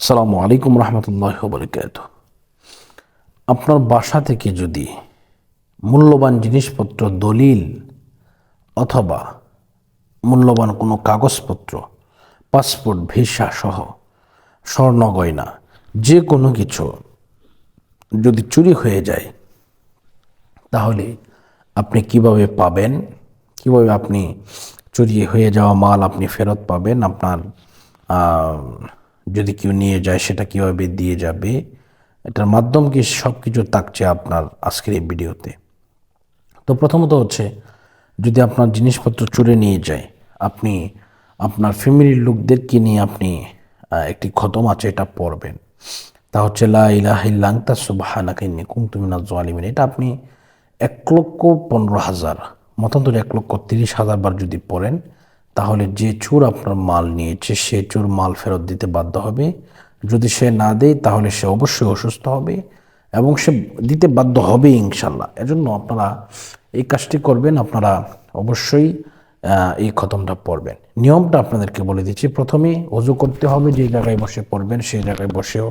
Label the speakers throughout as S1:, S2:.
S1: আসসালামু আলাইকুম রহমতুল্লাহ বরকাত আপনার বাসা থেকে যদি মূল্যবান জিনিসপত্র, দলিল অথবা মূল্যবান কোনো কাগজপত্র, পাসপোর্ট, ভিসা সহ স্বর্ণ, গয়না, যে কোনো কিছু যদি চুরি হয়ে যায়, তাহলে আপনি কীভাবে পাবেন? কীভাবে আপনি চুরি হয়ে যাওয়া মাল আপনি ফেরত পাবেন? আপনার যদি কেউ নিয়ে যায়, সেটা কীভাবে দিয়ে যাবে? এটার মাধ্যম কি সব কিছু থাকছে আপনার আজকের এই ভিডিওতে? তো প্রথমত হচ্ছে, যদি আপনার জিনিসপত্র চুরে নিয়ে যায়, আপনি আপনার ফ্যামিলির লোকদেরকে নিয়ে আপনি একটি খতম আছে, এটা পড়বেন। তা হচ্ছে, লা ইলাহা ইল্লা আনতা সুবহানাকা ইন্নী কুনতু এটা আপনি এক লক্ষ পনেরো হাজার, মতান্তরে এক লক্ষ তিরিশ হাজার বার যদি পড়েন তাহলে যে চোর আপনার মাল নিয়েছে, সে চোর মাল ফেরত দিতে বাধ্য হবে। যদি সে না দেয়, তাহলে সে অবশ্যই অসুস্থ হবে এবং সে দিতে বাধ্য হবে ইনশাল্লাহ এজন্য আপনারা এই কাজটি করবেন, আপনারা অবশ্যই এই খতমটা পড়বেন। নিয়মটা আপনাদেরকে বলে দিচ্ছি। প্রথমে অজু করতে হবে, যে জায়গায় বসে পড়বেন, সেই জায়গায় বসেও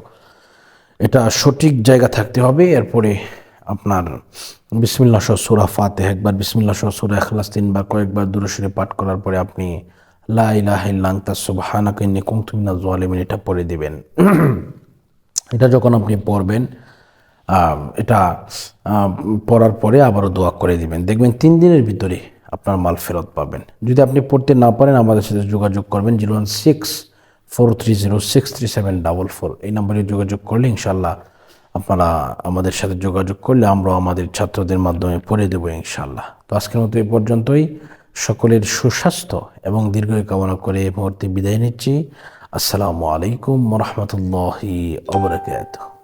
S1: এটা সঠিক জায়গা থাকতে হবে। এরপরে আপনার বিসমিল্লা সহ সুরা ফাতে একবার বিসমিল্লা সহ সুরা এখলাস তিনবার, কয়েকবার দূরসুরে পাঠ করার পরে আপনি লা ইলাহা ইল্লা আনতা সুবহানাকা ইন্নী কুনতু জালিমিন এটা পড়ে দিবেন। এটা যখন আপনি পড়বেন এটা পড়ার পরে আবারও দোয়া করে দিবেন। দেখবেন তিন দিনের ভিতরে আপনার মাল ফেরত পাবেন। যদি আপনি পড়তে না পারেন, আমাদের সাথে যোগাযোগ করবেন, zero one six four three zero six three seven double four. এই নম্বরে যোগাযোগ করলে ইনশাল্লাহ আপনারা আমাদের সাথে যোগাযোগ করলে আমরা আমাদের ছাত্রদের মাধ্যমে পড়ে দেবো ইনশাল্লাহ তো আজকের মতো এই পর্যন্তই। সকলের সুস্বাস্থ্য এবং দীর্ঘ কামনা করে এই মুহূর্তে বিদায় নিচ্ছি। আসসালামু আলাইকুম রহমতুল্লাহি অবরাকাতুহ